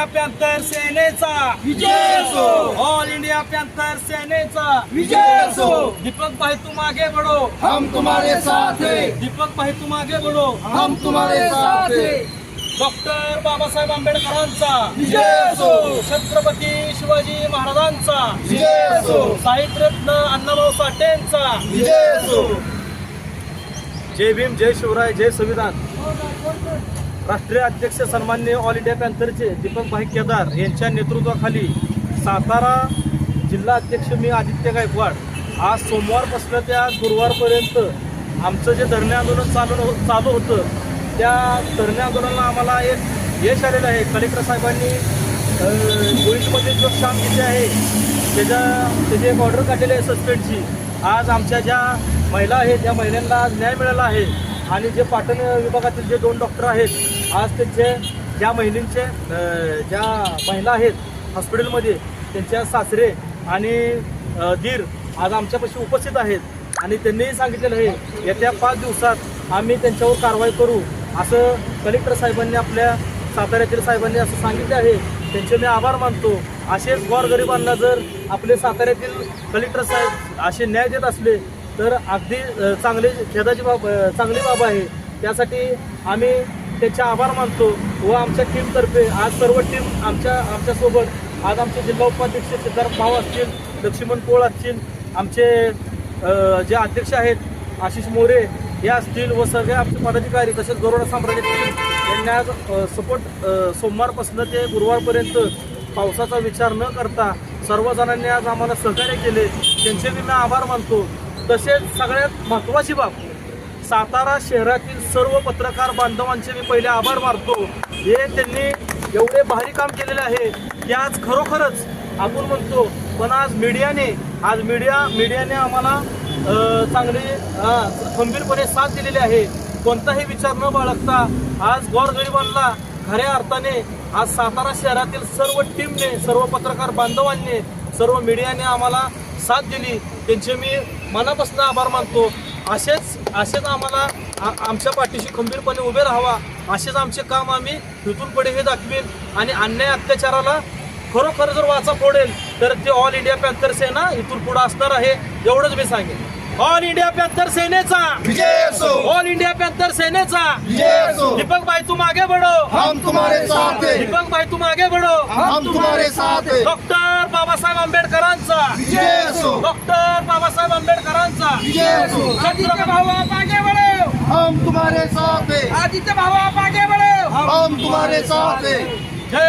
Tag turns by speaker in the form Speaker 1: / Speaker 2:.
Speaker 1: India panther सेनेचा.
Speaker 2: विजय असो.
Speaker 1: All India panther सेनेचा.
Speaker 2: विजय असो.
Speaker 1: दीपक भाई तुम आगे बढ़ो.
Speaker 2: हम तुम्हारे साथ हैं.
Speaker 1: दीपक भाई तुम आगे बढ़ो.
Speaker 2: हम तुम्हारे साथ हैं.
Speaker 1: डॉक्टर बाबासाहेब आंबेडकरांचा.
Speaker 2: विजय असो.
Speaker 1: छत्रपती शिवाजी महाराजांचा.
Speaker 2: विजय असो.
Speaker 1: साहित्यरत्न अण्णाभाऊ साठेंचा.
Speaker 2: विजय असो.
Speaker 1: जय भीम जय शिवराय जय संविधान. राष्ट्रीय अध्यक्ष सन्मान्य ऑल इंडिया पॅन्थरचे दीपक भाई केदार यांच्या नेतृत्वाखाली सातारा जिल्हा अध्यक्ष मी आदित्य गायकवाड आज सोमवारपासून त्या गुरुवारपर्यंत आमचं जे धरणे आंदोलन चालू चालू होतं त्या धरणे आंदोलनाला आम्हाला एक यश आलेलं आहे. कलेक्टर साहेबांनी गोविंदमध्ये जो काम तिथे आहे त्याच्या त्याची एक ऑर्डर काढलेली आहे सस्पेंडची. आज आमच्या ज्या महिला आहेत त्या महिलांना आज न्याय मिळाला आहे. आणि जे पाटण विभागातील जे दोन डॉक्टर आहेत आज त्यांचे ज्या महिलांचे ज्या महिला आहेत हॉस्पिटलमध्ये त्यांच्या सासरे आणि दीर आज आमच्यापाशी उपस्थित आहेत. आणि त्यांनीही सांगितलेलं आहे येत्या पाच दिवसात आम्ही त्यांच्यावर कारवाई करू. असं कलेक्टर साहेबांनी आपल्या साताऱ्यातील साहेबांनी असं सांगितले आहे. त्यांचे मी आभार मानतो. असेच गोरगरिबांना जर आपले साताऱ्यातील कलेक्टर साहेब असे न्याय देत असले तर अगदी चांगले खेदाची बाब चांगली बाब आहे. त्यासाठी आम्ही त्याचे आभार मानतो व आमच्या टीमतर्फे आज सर्व टीम आमच्या आमच्यासोबत आज आमचे जिल्हा उपाध्यक्ष सिद्धार्थ भाव असतील लक्ष्मण पोळ असतील आमचे जे अध्यक्ष आहेत आशिष मोरे हे असतील व सगळे आमचे पदाधिकारी तसेच गरोडा साम्राज्य टीम यांनी आज सपोर्ट सोमवारपासून ते गुरुवारपर्यंत पावसाचा विचार न करता सर्वजणांनी आज आम्हाला सहकार्य केले. त्यांचे मी मी आभार मानतो. तसेच सगळ्यात महत्त्वाची बाब सातारा शहरातील सर्व पत्रकार बांधवांचे मी पहिले आभार मानतो. हे त्यांनी एवढे भारी काम केलेले आहे की आज खरोखरच आपण म्हणतो पण आज मीडियाने आज मीडिया मीडियाने आम्हाला चांगली खंबीरपणे साथ दिलेली आहे. कोणताही विचार न बाळगता आज गोरगरिबांना खऱ्या अर्थाने आज सातारा शहरातील सर्व टीमने सर्व पत्रकार बांधवांनी सर्व मीडियाने आम्हाला साथ दिली. त्यांचे मी मनापासून आभार मानतो. असेच असेच आम्हाला आमच्या पाठीशी खंबीरपणे उभे राहावा. असेच आमचे काम आम्ही इथून पुढे हे दाखवेन आणि अन्याय अत्याचाराला खरोखर जर वाचा फोडेल तर ते ऑल इंडिया पॅन्थर सेना इथून पुढे असणार आहे एवढंच मी सांगेन. ऑल इंडिया पॅन्थर सेनेचा ऑल इंडिया पॅन्थर सेनेचा दीपक भाई तुम आगे बढ़ो!
Speaker 2: हम तुम्हारे साथ हैं।
Speaker 1: दीपक भाई तुम आगे बढ़ो!
Speaker 2: हम तुम्हारे साथ हैं।
Speaker 1: डॉक्टर बाबासाहेब आंबेडकरांचा! डॉक्टर बाबासाहेब आंबेडकरांचा आदित्य भाऊ आप आगे बढ़ो
Speaker 2: हम तुम्हारे साथ हैं।
Speaker 1: आदित्य भाऊ आप आगे बढ़ो
Speaker 2: हम तुम्हारे साथ हैं।
Speaker 1: जय